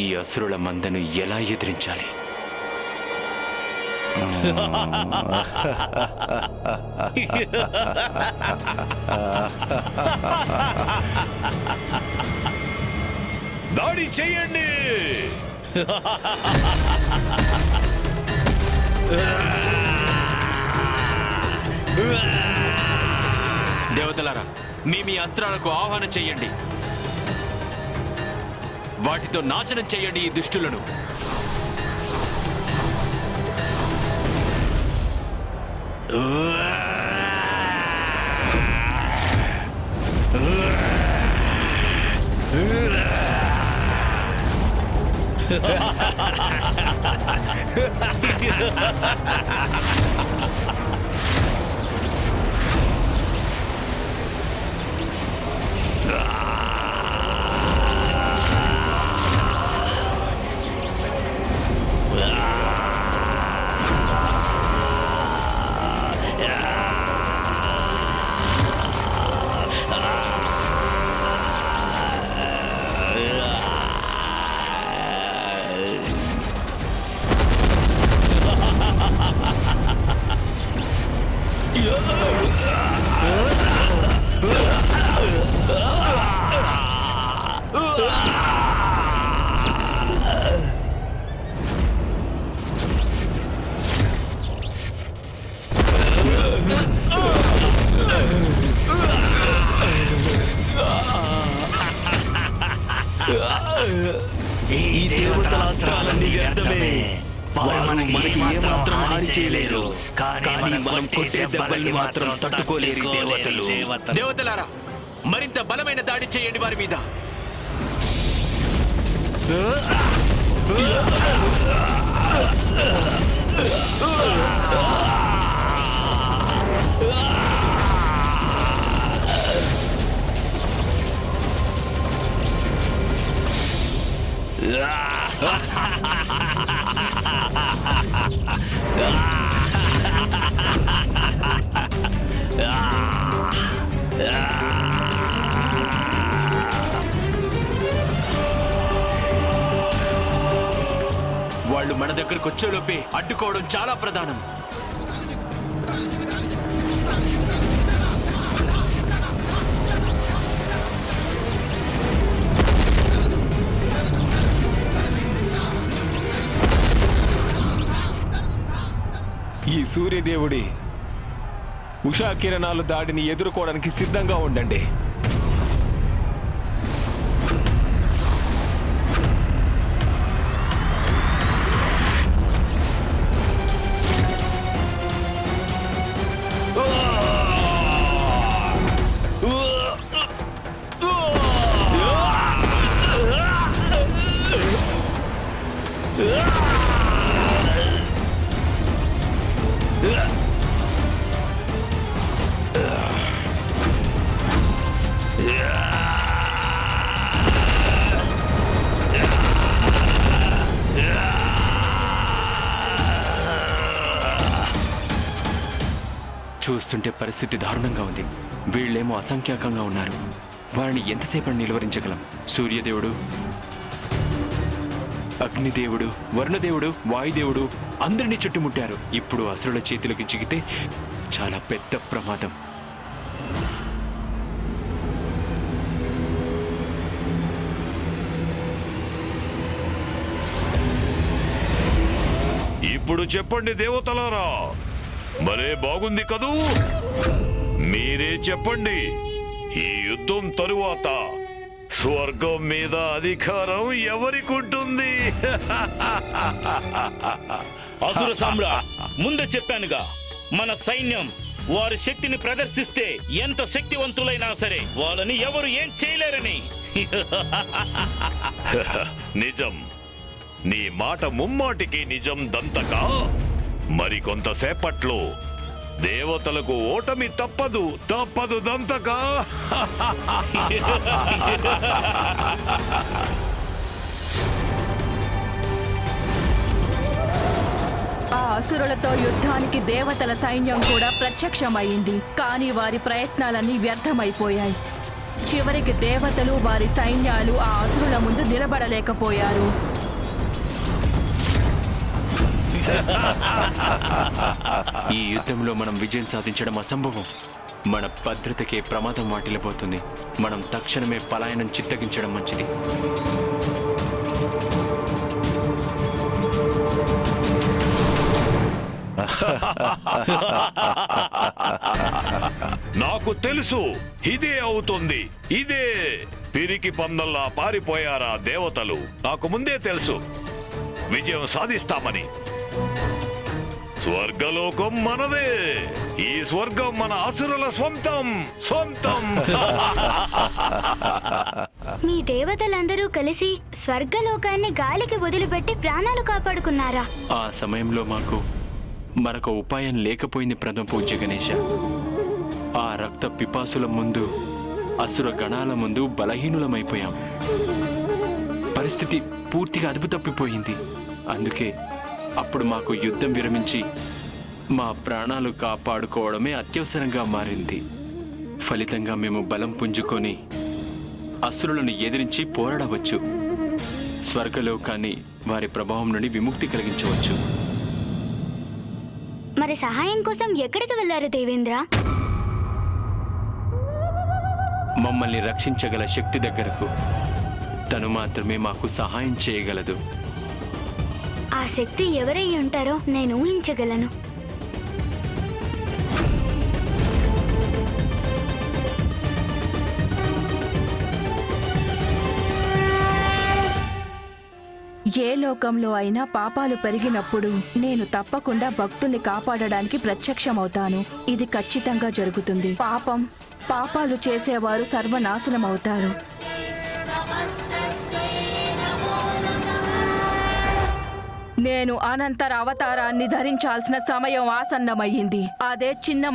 ఈ అసురుల మందను ఎలా ఎదిరించాలి? దాడి చేయండి! దేవతలారా మీ మీ అస్త్రాలకు ఆహ్వానం చెయ్యండి వాటితో నాశనం చేయండి ఈ దుష్టులను. ఈ మరింత బలమైన దాడి చేయండి వారి మీద. వాళ్ళు మన దగ్గరకు వచ్చేలోపే అడ్డుకోవడం చాలా ప్రధానం. ఈ సూర్యదేవుడి ఉషా కిరణాలు దాడిని ఎదుర్కోవడానికి సిద్ధంగా ఉండండి. చూస్తుంటే పరిస్థితి దారుణంగా ఉంది. వీళ్ళేమో అసంఖ్యాకంగా ఉన్నారు. వారిని ఎంతసేపటి నిలువరించగలం? సూర్యదేవుడు? అగ్నిదేవుడు వరుణదేవుడు వాయుదేవుడు అందరినీ చుట్టుముట్టారు. ఇప్పుడు అసురుల చేతిలోకి చిగితే చాలా పెద్ద ప్రమాదం. ఇప్పుడు చెప్పండి దేవతలారా భలే బాగుంది కదూ? మీరే చెప్పండి ఈ యుద్ధం తరువాత స్వర్గం మీద అధికారం ఎవరికుంటుంది? అసుర సామ్రా ముందే చెప్పానుగా మన సైన్యం వారి శక్తిని ప్రదర్శిస్తే ఎంత శక్తివంతులైనా సరే వాళ్ళని ఎవరు ఏం చేయలేరని. నిజం. నీ మాట ముమ్మాటికి నిజం దంతకా. మరి కొంతసేపట్లో దేవతలకు ఓటమి తప్పదు. తప్పదు దంతక? ఆ అసురులతో యుద్ధానికి దేవతల సైన్యం కూడా ప్రత్యక్షమైంది. కానీ వారి ప్రయత్నాలన్నీ వ్యర్థమైపోయాయి. చివరికి దేవతలు వారి సైన్యాలు ఆ అసురుల ముందు నిలబడలేకపోయారు. ఈ యుద్ధంలో మనం విజయం సాధించడం అసంభవం. మన భద్రతకే ప్రమాదం వాటిల్లిపోతుంది. మనం తక్షణమే పలాయనం చిత్తగించడం మంచిది. నాకు తెలుసు ఇదే అవుతుంది. ఇదే పిరికి పందల్లా పారిపోయారా దేవతలు. నాకు ముందే తెలుసు. విజయం సాధిస్తామని. స్వర్గలోకం మనదే. ఈ స్వర్గం మన అసురుల స్వంతం. స్వంతం. మీ దేవతలందరూ కలిసి స్వర్గలోకాన్ని గాలికి వదిలిపెట్టి ప్రాణాలు కాపాడుకున్నారా? ఆ సమయంలో మాకు మరొక ఉపాయం లేకపోయింది ప్రథమ పూజ్య గణేశ. ఆ రక్త పిపాసుల ముందు అసుర గణాల ముందు బలహీనులమైపోయాం. పరిస్థితి పూర్తిగా అదుపు తప్పిపోయింది అందుకే అప్పుడు మాకు యుద్ధం విరమించి మా ప్రాణాలు కాపాడుకోవడమే అత్యవసరంగా మారింది. ఫలితంగా మేము బలం పుంజుకొని అసురులను ఎదిరించి పోరాడవచ్చు. స్వర్గలోకాన్ని వారి ప్రభావం నుండి విముక్తి కలిగించవచ్చు. మరి సహాయం కోసం ఎక్కడికి వెళ్ళారు దేవేంద్ర? మమ్మల్ని రక్షించగల శక్తి దగ్గరకు. తను మాత్రమే మాకు సహాయం చేయగలదు. శక్తి ఎవరై ఉంటారో నేను ఊహించగలను. ఏ లోకంలో అయినా పాపాలు పెరిగినప్పుడు నేను తప్పకుండా భక్తుల్ని కాపాడడానికి ప్రత్యక్షమవుతాను. ఇది ఖచ్చితంగా జరుగుతుంది. పాపం పాపాలు చేసేవారు సర్వనాశనమవుతారు. నేను అనంతర అవతారాన్ని ధరించాల్సిన సమయం ఆసన్నమయ్యింది. అదే చిన్న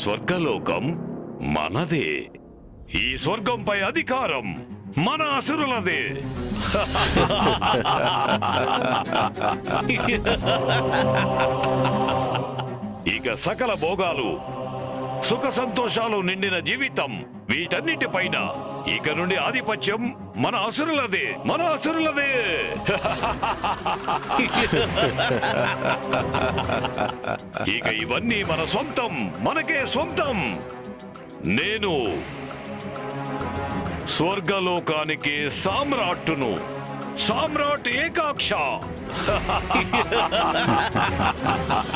స్వర్గలోకం మనదే. ఈ స్వర్గంపై అధికారం మన అసురులదే. ఇక సకల భోగాలు సుఖ సంతోషాలు నిండిన జీవితం వీటన్నిటిపైన. ఇక నుండి ఆధిపత్యం మన అసురులదే మన అసురులదే. ఇక ఇవన్నీ మన సొంతం మనకే సొంతం నేను స్వర్గలోకానికి సామ్రాట్టును సామ్రాట్ ఏకాక్ష.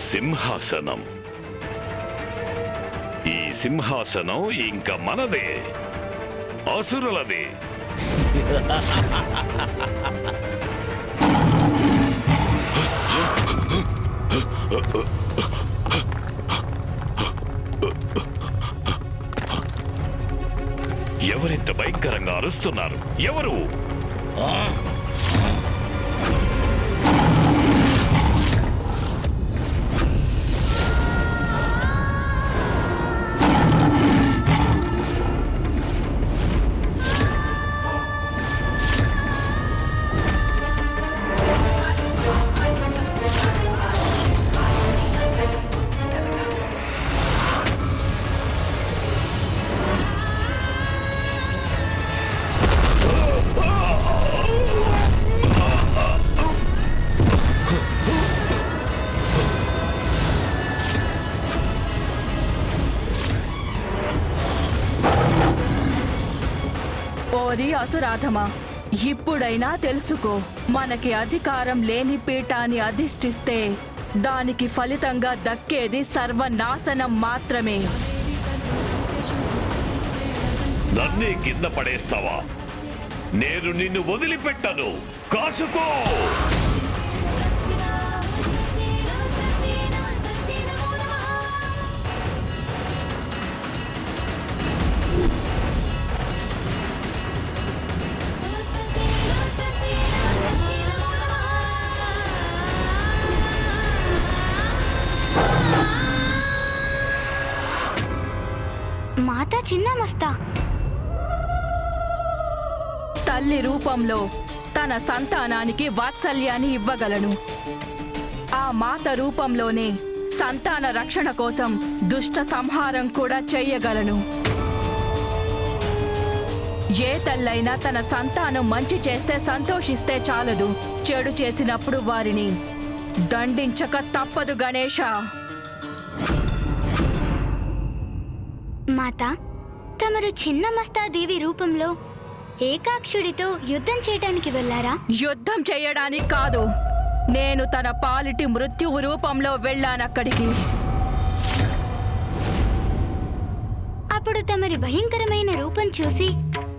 సింహాసనం. ఈ సింహాసనం ఇంక మనదే. అసురులదే. ఎవరింత భయంకరంగా అరుస్తున్నారు? ఎవరు? అది అసురాధమా? ఇప్పుడైనా తెలుసుకో మనకి అధికారం లేని పీఠాన్ని అధిష్ఠిస్తే దానికి ఫలితంగా దక్కేది సర్వనాశనం మాత్రమే. నన్నే కింద పడేస్తావా? నేను నిన్ను వదిలిపెట్టను. కాసుకో! మాతా చిన్న మస్తా. తల్లి రూపంలో తన సంతానానికి వాత్సల్యాన్ని ఇవ్వగలను. ఆ మాత రూపంలోనే సంతాన రక్షణ కోసం దుష్ట సంహారం కూడా చేయగలను. ఏ తల్లైనా తన సంతానం మంచి చేస్తే సంతోషిస్తే చాలదు. చెడు చేసినప్పుడు వారిని దండించక తప్పదు గణేష. మాత తమరు చిన్న మస్తా దేవి రూపంలో ఏకాక్షుడితో యుద్ధం చేయడానికి వెళ్ళారా? యుద్ధం చేయడానికి కాదు. నేను తన పాలిటి మృత్యువు రూపంలో వెళ్ళానక్కడికి. అప్పుడు తమరి భయంకరమైన రూపం చూసి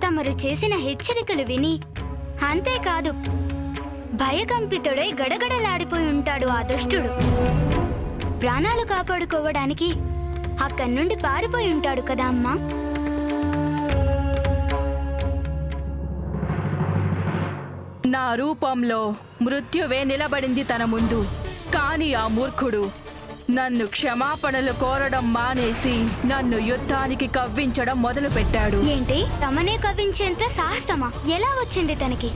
తమరు చేసిన హెచ్చరికలు విని అంతేకాదు భయకంపితుడై గడగడలాడిపోయి ఉంటాడు ఆ దుష్టుడు. ప్రాణాలు కాపాడుకోవడానికి అక్కడి నుండి పారిపోయి ఉంటాడు కదా అమ్మా? నా రూపంలో మృత్యువే నిలబడింది తన ముందు. కాని ఆ మూర్ఖుడు నన్ను క్షమాపణలు కోరడం మానేసి నన్ను యుద్ధానికి కవ్వించడం మొదలుపెట్టాడు. ఏంటి? తమనే కవ్వించేంత సాహసమా? ఎలా వచ్చింది తనకి?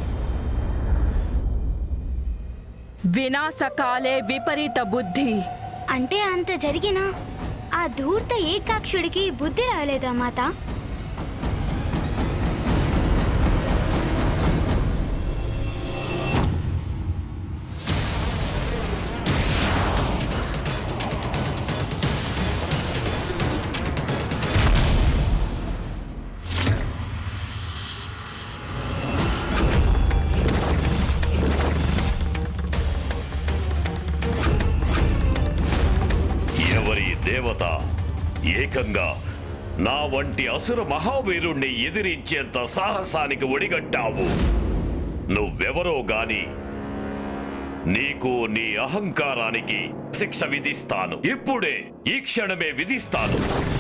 వినాశకాలే విపరీత బుద్ధి. అంటే అంత జరిగినా ఆ ధూర్త ఏకాక్షుడికి బుద్ధి రాలేదా మాత? దేవత ఏకంగా నా వంటి అసుర మహావీరుణ్ణి ఎదిరించేంత సాహసానికి ఒడిగట్టావు. నువ్వెవరో గాని నీకు నీ అహంకారానికి శిక్ష విధిస్తాను. ఇప్పుడే ఈ క్షణమే విధిస్తాను.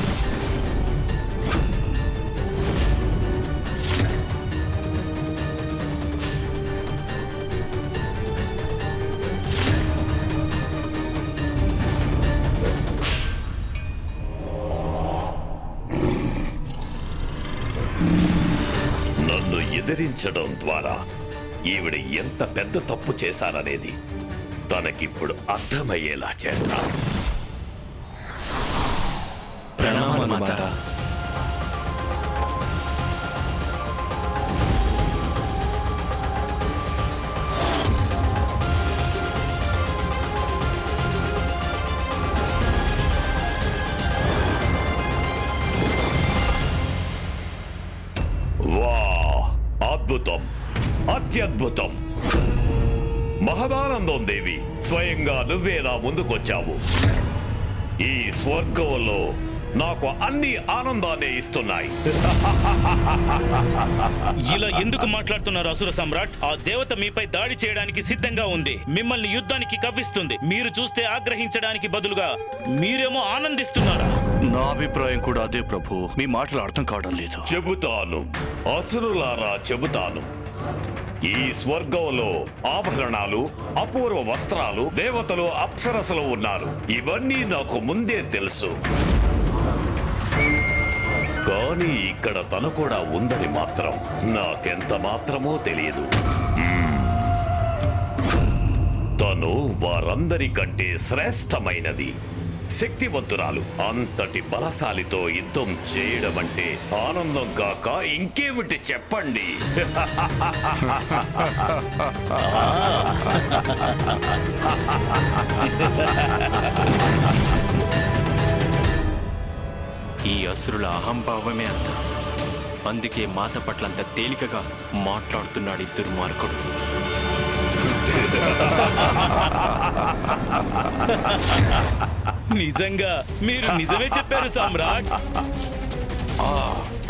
ఎదిరించడం ద్వారా ఈవిడ ఎంత పెద్ద తప్పు చేశారనేది తనకిప్పుడు అర్థమయ్యేలా చేస్తాను. మహదానందం దేవి. స్వయంగా నువ్వే నా ముందుకొచ్చావు. ఈ స్వర్గంలో నాకు అన్ని ఆనందాన్ని ఇస్తున్నాయి. ఇలా ఎందుకు మాట్లాడుతున్నారు అసుర సమ్రాట్? ఆ దేవత మీపై దాడి చేయడానికి సిద్ధంగా ఉంది. మిమ్మల్ని యుద్ధానికి కవ్విస్తుంది. మీరు చూస్తే ఆగ్రహించడానికి బదులుగా మీరేమో ఆనందిస్తున్నారా? నా అభిప్రాయం కూడా అదే ప్రభు. మీ మాటలు అర్థం కావడం లేదు. చెబుతాను. అసురులారా చెబుతాను. ఈ స్వర్గంలో ఆభరణాలు అపూర్వ వస్త్రాలు దేవతలు అప్సరసలు ఉన్నారు. ఇవన్నీ నాకు ముందే తెలుసు. కానీ ఇక్కడ తను కూడా ఉందని మాత్రం నాకెంత మాత్రమో తెలియదు. తను వారందరికంటే శ్రేష్టమైనది. శక్తివంతురాలు. అంతటి బలశాలితో యుద్ధం చేయడం అంటే ఆనందం కాక ఇంకేమిటి చెప్పండి? ఈ అసురుల అహంభావమే అంత. అందుకే మాత పట్ల అంత తేలికగా మాట్లాడుతున్నాడు ఈ దుర్మార్గుడు. నిజంగా మీరు నిజమే చెప్పారు సామ్రాట్.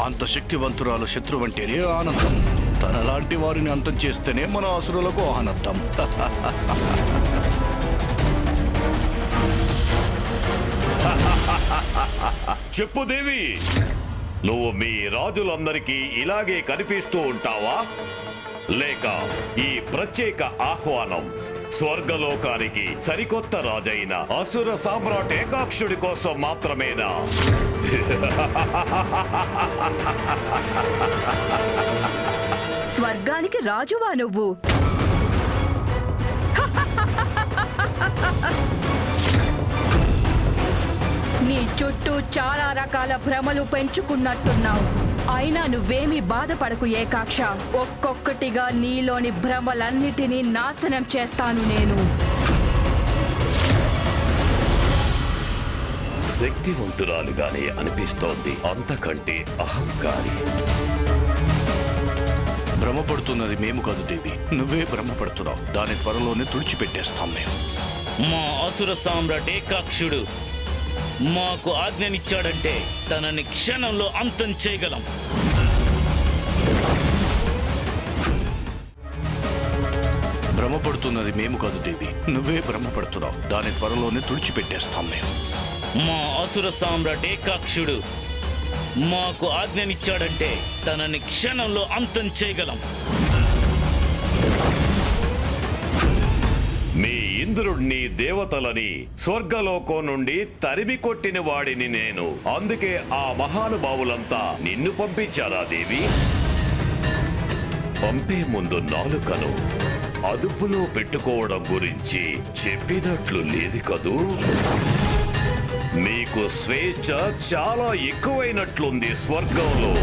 అంత శక్తివంతురాలు శత్రువు అంటేనే ఆనందం. తనలాంటి వారిని అంతం చేస్తేనే మన అసురులకు ఆనందం. చెప్పు దేవి నువ్వు మీ రాజులందరికీ ఇలాగే కనిపిస్తూ ఉంటావా? లేక ఈ ప్రత్యేక ఆహ్వానం స్వర్గలోకానికి సరికొత్త రాజైన అసుర సామ్రాట్ ఏకాక్షుడి కోసం మాత్రమేనా? స్వర్గానికి రాజువా నువ్వు? నీ చుట్టూ చాలా రకాల భ్రమలు పెంచుకున్నట్టున్నావు. అయినా నువ్వేమీ బాధపడకు ఏకాక్ష. ఒక్కొక్కటిగా నీలోని భ్రమలన్నిటినీ నాశనం చేస్తాను నేను. శక్తివంతురాలుగానే అనిపిస్తోంది అంతకంటే అహంకారి. భ్రమపడుతున్నది మేము కాదు దేవి. నువ్వే భ్రమపడుతున్నావు. దాని త్వరలోనే తుడిచిపెట్టేస్తాం మేము. మా అసుర సామ్రాట్ ఏకాక్షుడు. మాకు ఆజ్ఞనిచ్చాడంటే తనని క్షణంలో అంతం చేయగలం. భ్రమపడుతున్నది మేము కాదు దేవి. నువ్వే భ్రమపడుతున్నావు. దాని త్వరలోనే తుడిచిపెట్టేస్తాం మేము. మా అసుర సామ్రాట్ ఏకాక్షుడు మాకు ఆజ్ఞనిచ్చాడంటే తనని క్షణంలో అంతం చేయగలం. ఇంద్రుణ్ణి దేవతలని స్వర్గలోకం నుండి తరిమి కొట్టిన వాడిని నేను. అందుకే ఆ మహానుభావులంతా నిన్ను పంపించారా దేవి? పంపే ముందు నాలుకను అదుపులో పెట్టుకోవడం గురించి చెప్పినట్లు లేదు కదూ? మీకు స్వేచ్ఛ చాలా ఎక్కువైనట్లుంది స్వర్గంలో.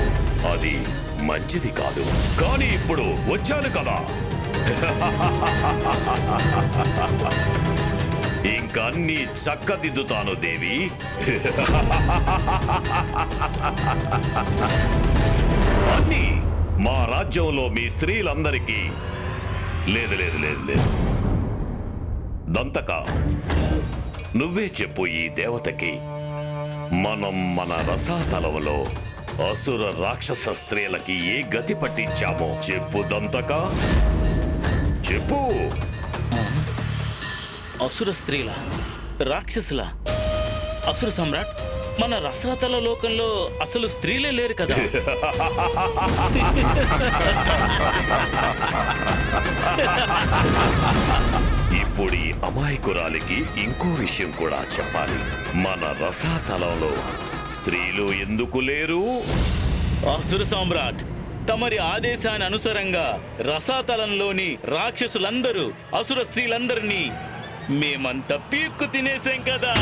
అది మంచిది కాదు. కానీ ఇప్పుడు వచ్చాను కదా. ఇంకన్నీ చక్కదిద్దుతాను దేవి. అన్ని మా రాజ్యంలో మీ స్త్రీలందరికీ. లేదు లేదు లేదు లేదు. దంతక నువ్వే చెప్పు ఈ దేవతకి. మనం మన రసాతలంలో అసుర రాక్షస స్త్రీలకి ఏ గతి పట్టించామో చెప్పు దంతక. చెప్పు. అసుర స్త్రీల రాక్షసుల అసుర సమ్రాట్ మన రసాతల లోకంలో అసలు స్త్రీలే లేరు కదా. ఇప్పుడు ఈ అమాయకురాలికి ఇంకో విషయం కూడా చెప్పాలి. మన రసాతలంలో స్త్రీలు ఎందుకు లేరు? అసుర సామ్రాట్ తమరి ఆదేశాన్ని అనుసరంగా రసాతలంలోని రాక్షసులందరూ అసుర స్త్రీలందరినీ మేమంతా పీక్కు తినేసాం కదా?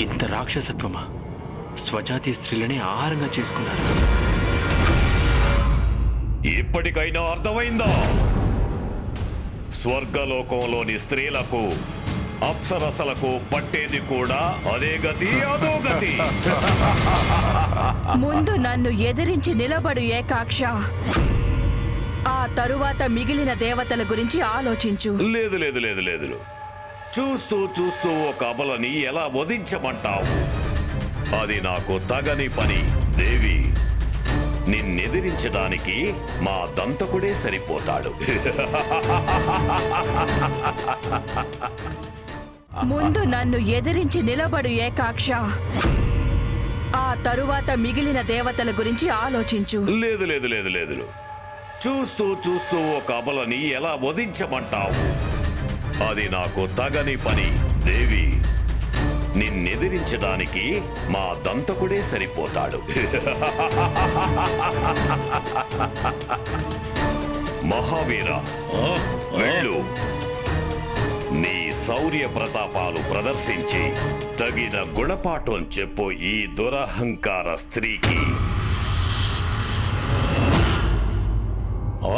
ఇంత రాక్షసత్వమా? స్వజాతి స్త్రీలని ఆహారంగా చేసుకున్నారు. ఇప్పటికైనా అర్థమైందా? స్వర్గలోకంలోని స్త్రీలకు అప్సరసలకు పట్టేది కూడా అదే గతి అదో గతి. ముందు నన్ను ఎదిరించి నిలబడు ఏకాక్ష. ఆ తరువాత మిగిలిన దేవతల గురించి ఆలోచించు. లేదు లేదు లేదు లేదు. చూస్తూ చూస్తూ ఒక అబలని ఎలా వధించమంటావు? అది నాకు తగని పని. దేవి నిన్నెదిరించడానికి మా దంతకుడే సరిపోతాడు. ముందు నన్ను ఎదిరించి నిలబడు ఏకాక్ష. ఆ తరువాత మిగిలిన దేవతల గురించి ఆలోచించు. లేదు లేదు లేదు లేదు చూస్తూ చూస్తూ ఒక అబలని ఎలా వధించమంటావు? అది నాకు తగని పని. దేవి నిన్నెదిరించడానికి మా దంతకుడే సరిపోతాడు. మహావీర వెళ్ళు. నీ శౌర్య ప్రతాపాలు ప్రదర్శించి తగిన గుణపాఠం చెప్పు ఈ దురహంకార స్త్రీకి.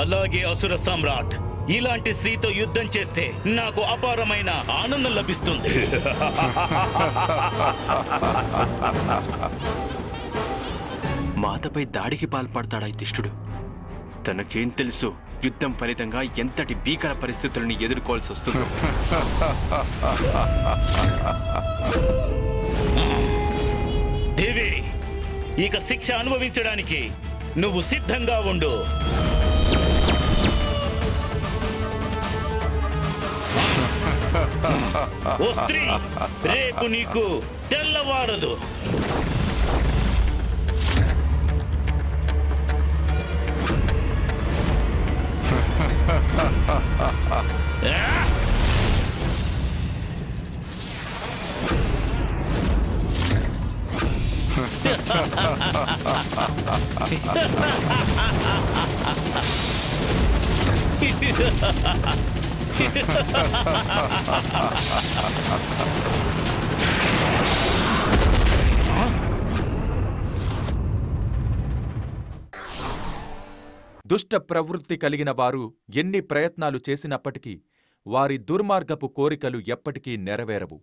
అలాగే అసుర సమ్రాట్. ఇలాంటి స్త్రీతో యుద్ధం చేస్తే నాకు అపారమైన ఆనందం లభిస్తుంది. మాతపై దాడికి పాల్పడతాడా యుధిష్ఠుడు తనకేం తెలుసు? యుద్ధం ఫలితంగా ఎంతటి భీకర పరిస్థితులను ఎదుర్కోవాల్సి వస్తుందో? దేవి ఇక శిక్ష అనుభవించడానికి నువ్వు సిద్ధంగా ఉండు. ఓ స్త్రీ రేపు నీకు తెల్లవారదు. దుష్ట ప్రవృత్తి కలిగిన వారు ఎన్ని ప్రయత్నాలు చేసినప్పటికీ వారి దుర్మార్గపు కోరికలు ఎప్పటికీ నెరవేరవు.